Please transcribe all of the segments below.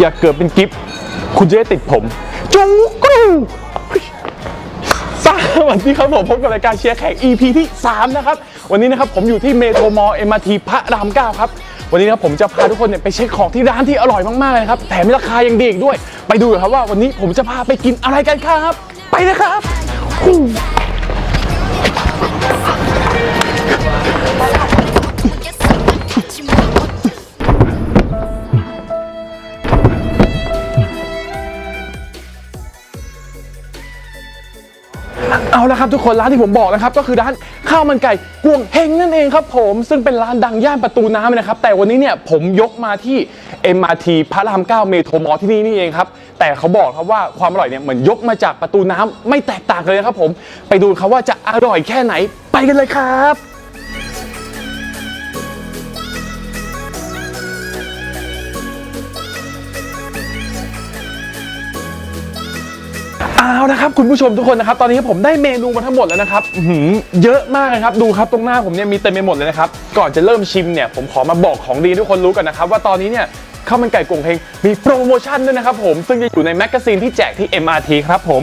อย่าเกิดเป็นกิฟต์คุณจะได้ติดผมจูกรูสวัสดีครับผมพบกับรายการเชียร์แขก EP ที่ 3 นะครับ วันนี้นะครับผมอยู่ที่เมโทรมอลเอ็มอาร์ทีพระราม9ครับ วันนี้นะครับผมจะพาทุกคนเนี่ยไปเช็คของที่ร้านที่อร่อยมากๆเลยครับแถมราคายังดีอีกด้วย ไปดูกันครับว่าวันนี้ผมจะพาไปกินอะไรกันครับ ไปเลยครับ เอาละครับทุกคนร้านที่ผมบอกนะครับก็คือร้าน ข้าวมันไก่กวงเฮงนั่นเองครับผมซึ่งเป็นร้านดังย่านประตูน้ำนะครับ แต่วันนี้เนี่ยผมยกมาที่ MRT พระราม9เมโทรมอลที่นี่นี่เองครับ แต่เขาบอกครับว่าความอร่อยเนี่ยเหมือนยกมาจากประตูน้ำไม่แตกต่างกันเลยครับผม ไปดูครับว่าจะอร่อยแค่ไหนไปกันเลยครับ เอาละครับคุณผู้ชมทุกคนนะครับตอนนี้ผมได้เมนูมาทั้งหมดแล้วนะครับหือเยอะมากเลยครับดูครับตรงหน้าผมเนี่ยมีเต็มไปหมดเลยนะครับก่อนจะเริ่มชิมเนี่ยผมขอมาบอกของดีทุกคนรู้กันนะครับว่าตอนนี้เนี่ยข้าวมันไก่กงเฮงมีโปรโมชั่นด้วยนะครับผมซึ่งจะอยู่ในแมกกาซีนที่แจกที่ MRT ครับผม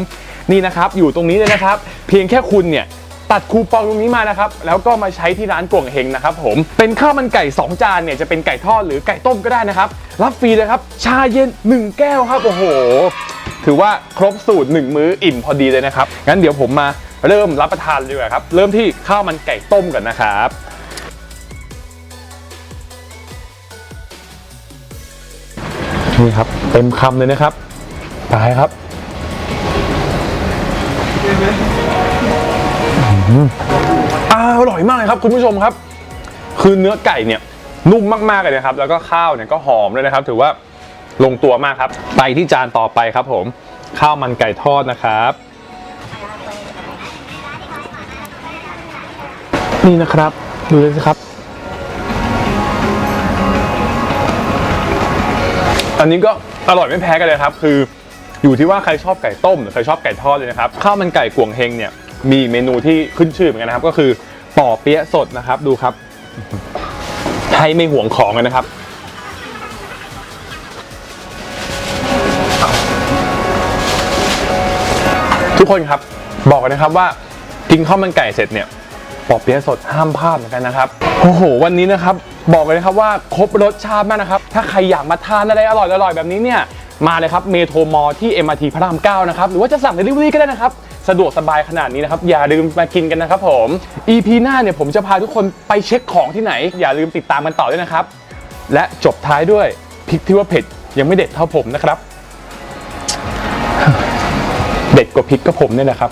นี่นะครับอยู่ตรงนี้เลยนะครับ เพียงแค่คุณเนี่ยตัดคูปองตรงนี้มานะครับ แล้วก็มาใช้ที่ร้านกวงเฮงนะครับผมเป็นข้าวมันไก่ 2 จานเนี่ยจะเป็นไก่ทอดหรือไก่ต้มก็ได้นะครับ รับฟรีเลยครับ ชาเย็น 1 แก้วครับ โอ้โห ถือว่าครบสูตร 1 มื้ออิ่มพอดีเลยนะครับ งั้นเดี๋ยวผมมาเริ่มรับประทานเลยดีกว่าครับ เริ่มที่ข้าวมันไก่ต้มก่อนนะครับ นี่ครับ เต็มคำเลยนะครับไปครับอร่อยมากเลยครับ คุณผู้ชมครับ คือเนื้อไก่เนี่ยนุ่มมากๆเลยนะครับ แล้วก็ข้าวเนี่ยก็หอมเลยนะครับ ถือว่า ลงตัวมากครับ ไปที่จานต่อไปครับผม ข้าวมันไก่ทอดนะครับ นี่นะครับ ดูเลยสิครับ อันนี้ก็อร่อยไม่แพ้กันเลยครับ คืออยู่ที่ว่าใครชอบไก่ต้มหรือใครชอบไก่ทอดเลยนะครับ ข้าวมันไก่กวงเฮงเนี่ยมีเมนูที่ขึ้นชื่อเหมือนกันนะครับ ก็คือป่อเปี๊ยะสดนะครับ ดูครับ ให้ไม่ห่วงของนะครับ ทุกคนครับบอกกันนะครับว่ากินข้าวมันไก่เสร็จเนี่ยปอเปี๊ยะสดห้ามพลาดเหมือนกันนะครับโอ้โหวันนี้นะครับบอกเลยนะครับว่าครบรสชาติมากนะครับ ถ้าใครอยากมาทานอะไรอร่อยๆแบบนี้เนี่ยมาเลยครับเมโทรมอลที่ MRT พระราม9นะครับหรือว่าจะสั่งเดลิเวอรี่ก็ได้นะครับสะดวกสบายขนาดนี้นะครับ อย่าลืมมากินกันนะครับผม EP หน้าเนี่ยผมจะพาทุกคนไปเช็คของที่ไหน อย่าลืมติดตามกันต่อด้วยนะครับ และจบท้ายด้วยพริกที่ว่าเผ็ดยังไม่เด็ดเท่าผมนะครับ เด็ดกว่าพริกก็ผมเนี่ยนะครับ